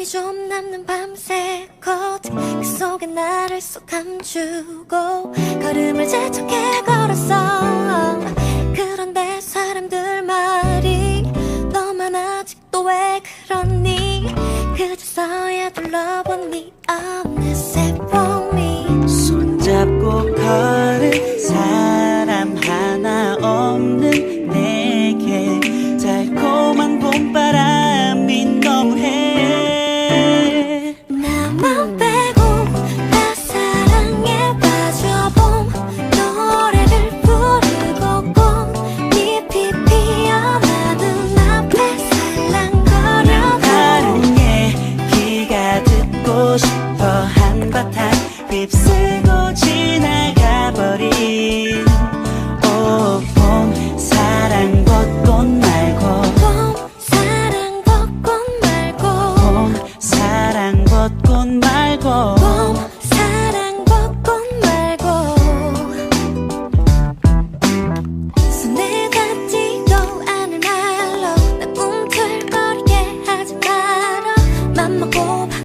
숨이 좀 남는 밤새 컷그 속에 나를 쏙 감추고 걸음을 재촉해 걸었어. 그런데 사람들 말이 너만 아직도 왜 그러니? 그저서야 둘러보 call.